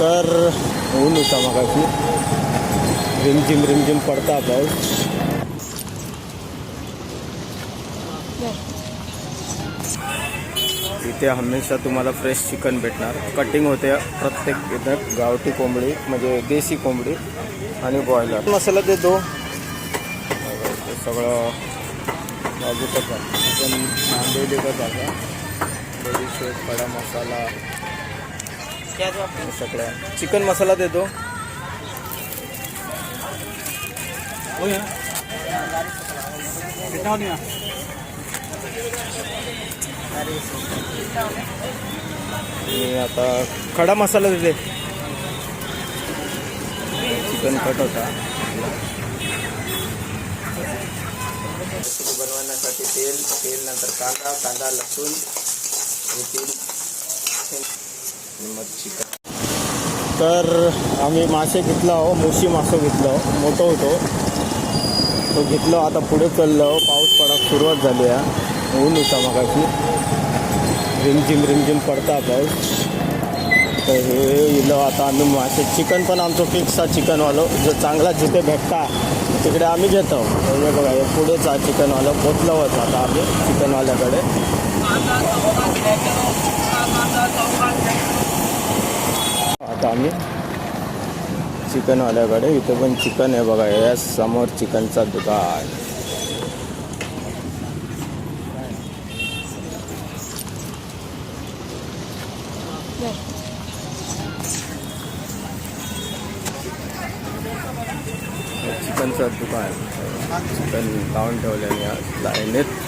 तर ऊन होता मगाशी. रिमझिम रिमझिम पडता पाऊस. इथे हमेशा तुम्हाला फ्रेश चिकन भेटणार. कटिंग होते प्रत्येक इथं गावठी कोंबडी म्हणजे देशी कोंबडी आणि बॉयलर मसाला देतो ते सगळं बाजूचं चिकन नांदेली का जागा बडीशेप खडा मसाला हे। सगळं चिकन मसाला देतो आणि आता खडा मसाला देते चिकन कट होता रेसिपी बनवण्यासाठी तेल तेल नंतर कांदा कांदा लसूण हे तेल आणि मग चिकन तर आम्ही मासे घेतला हो मोशी मासं घेतलं मोठं होतो. तो घेतलं आता पुढे चाललो पाऊस पडायला सुरुवात झाली आहे. ऊन होता मगाशी. रिमझिम रिमझिम पडता पाऊस. तर हे इलो आता आम्ही मासे. चिकन पण आमचं फिक्स आहे चिकनवालं. जो चांगला जिथे भेटता तिकडे आम्ही घेतो. हे बघा हे पुढेच आहे चिकनवालं. पोचलं होतं आता आम्ही चिकनवाल्याकडे. आता आम्ही चिकनवाल्याकडे. इथं पण चिकन आहे बघा या समोर चिकनचा दुकान. चिकनचं दुकान. चिकन लावून ठेवलं या लाईनीत.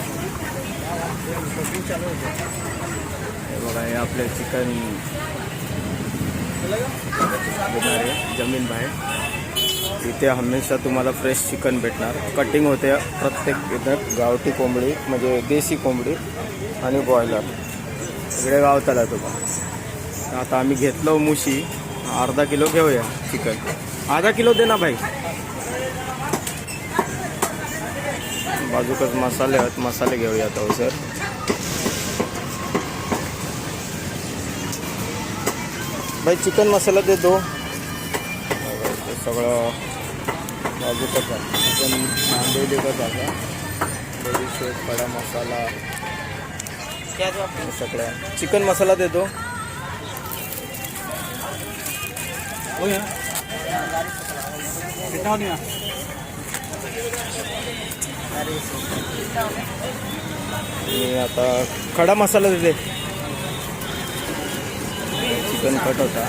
हे बघा हे आपले चिकन जमीन बाहेर. इथे हमेशा तुम्हाला फ्रेश चिकन भेटणार. कटिंग होते प्रत्येक इथं गावठी कोंबडी म्हणजे देशी कोंबडी आणि बॉयलर सगळे गावताला तुम्हाला आता आम्ही घेतलो मुशी. अर्धा किलो घेऊया चिकन अर्धा किलो दे ना भाई. बाजूकच मसाले आहेत मसाले घेऊया तो सर भाई चिकन मसाला दे दो। सगळं बाजूकच आहे चिकन नांदेली का जागा बडीशेप खडा मसाला. हे सगळं. चिकन मसाला दे दो। आता खडा मसाला देते चिकन कट होता.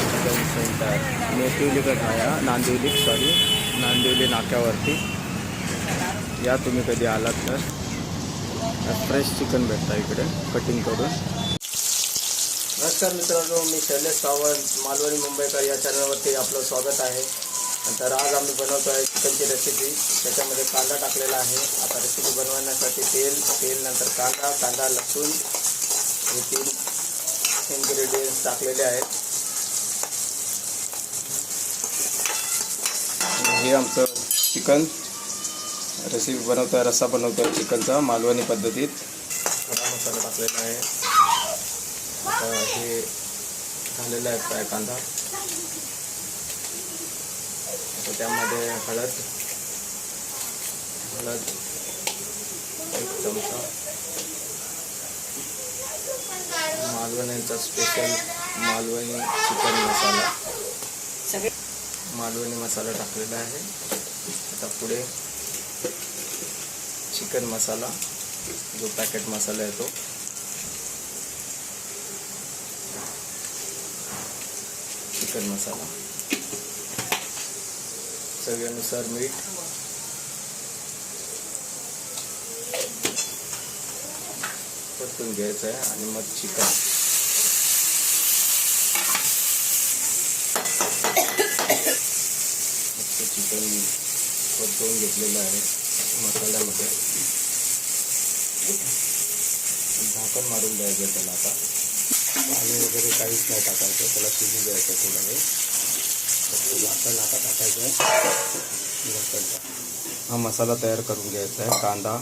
चिकन सेंटर नेटिवली कट आहे नांदिवली सॉरी नांदिवली नाक्यावरती. या तुम्ही कधी आलात तर. फ्रेश चिकन भेटतं इकडे कटिंग करून. नमस्कार मित्रांनो मी शैलेश सावंत मालवणी मुंबईकर या चॅनलवरती आपलं स्वागत आहे. तर आज आम्ही बनवतो आहे चिकनची रेसिपी त्याच्यामध्ये कांदा टाकलेला आहे. आता रेसिपी बनवण्यासाठी तेल तेल नंतर कांदा कांदा लसूण हे तीन इन्ग्रेडियंट्स टाकलेले आहेत. हे आमचं चिकन. रेसिपी बनवतो आहे रस्सा बनवतो आहे चिकनचा मालवणी पद्धतीत. खडा मसाला टाकलेला आहे. आता हे झालेलं आहे फ्राय कांदा. त्यामध्ये हळद हळद एक चमचा. मालवणीचा स्पेशल मालवणी चिकन मसाला मालवणी मसाला टाकलेला आहे. आता पुढे चिकन मसाला जो पॅकेट मसाला येतो चिकन मसाला चवीनुसार मीठ. परतून घ्यायचं आहे आणि मग चिकन. चिकन परतवून घेतलेलं आहे मसाल्यामध्ये. झाकण मारून द्यायचं त्याला आता. पाणी वगैरे काहीच नाही टाकायचं त्याला शिजू द्यायचं थोडा वेळ. झाकण आता टाकायचं आहे झाकण हा मसाला तयार करून घ्यायचा आहे कांदा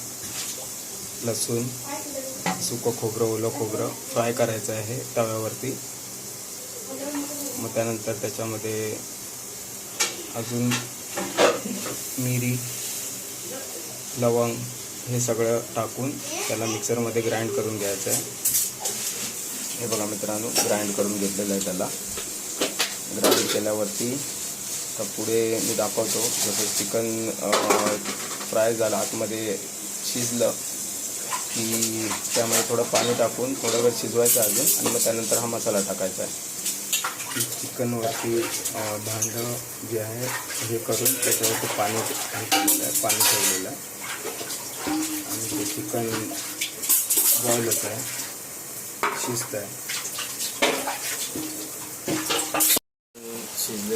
लसूण सुकं खोबरं ओलं खोबरं फ्राय करायचं आहे तव्यावरती. मग त्यानंतर त्याच्यामध्ये अजून मिरी लवंग हे सगळं टाकून त्याला मिक्सरमध्ये ग्राइंड करून घ्यायचं आहे. हे बघा मित्रांनो ग्राइंड करून घेतलेलं आहे त्याला. केल्यावरती तर पुढे मी दाखवतो. जसं चिकन फ्राय झालं आतमध्ये शिजलं की त्यामध्ये थोडं पाणी टाकून थोडा वेळ शिजवायचं अजून आणि मग त्यानंतर हा मसाला टाकायचा आहे. चिकनवरती भांडं जे आहे हे करून त्याच्यावरती पाणी केलेलं आहे पाणी ठेवलेलं आहे. आणि ते चिकन बॉईल आहे शिजत आहे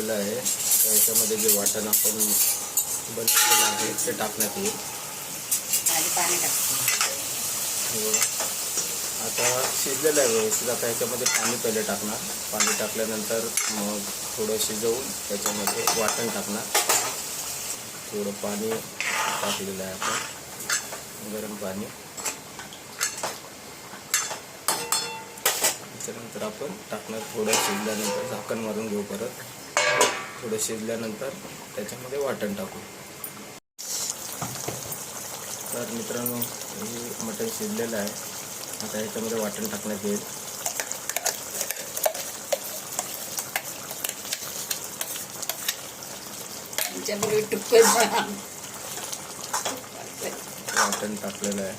शिजलेलं आहे. तर याच्यामध्ये जे वाटण आपण बनवलेलं आहे ते टाकण्यात येईल. आता शिजलेलं आहे व्यवस्थित. आता याच्यामध्ये पाणी पहिले टाकणार. पाणी टाकल्यानंतर मग थोडं शिजवून त्याच्यामध्ये वाटण टाकणार. थोडं पाणी टाकलेलं आहे आपण. गरम पाणी. त्याच्यानंतर आपण टाकणार थोडं शिजल्यानंतर झाकण मारून घेऊ परत. थोडं शिजल्यानंतर त्याच्यामध्ये वाटण टाकू. तर मित्रांनो हे मटण शिजलेलं आहे. आता ह्याच्यामध्ये वाटण टाकण्यात येईल. वाटण टाकलेलं आहे.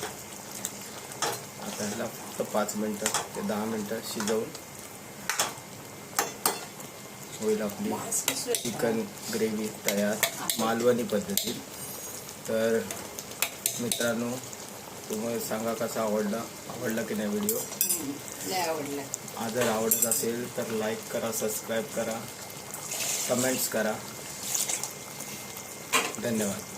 आता ह्याला फक्त पाच मिनटं ते दहा मिनटं शिजवून होईल आपली चिकन ग्रेव्ही तयार मालवणी पद्धतीत तर मित्रांनो तुम्ही सांगा कसा आवडला आवडला की नाही व्हिडिओ हा जर आवडत असेल तर लाईक करा सबस्क्राईब करा कमेंट्स करा. धन्यवाद.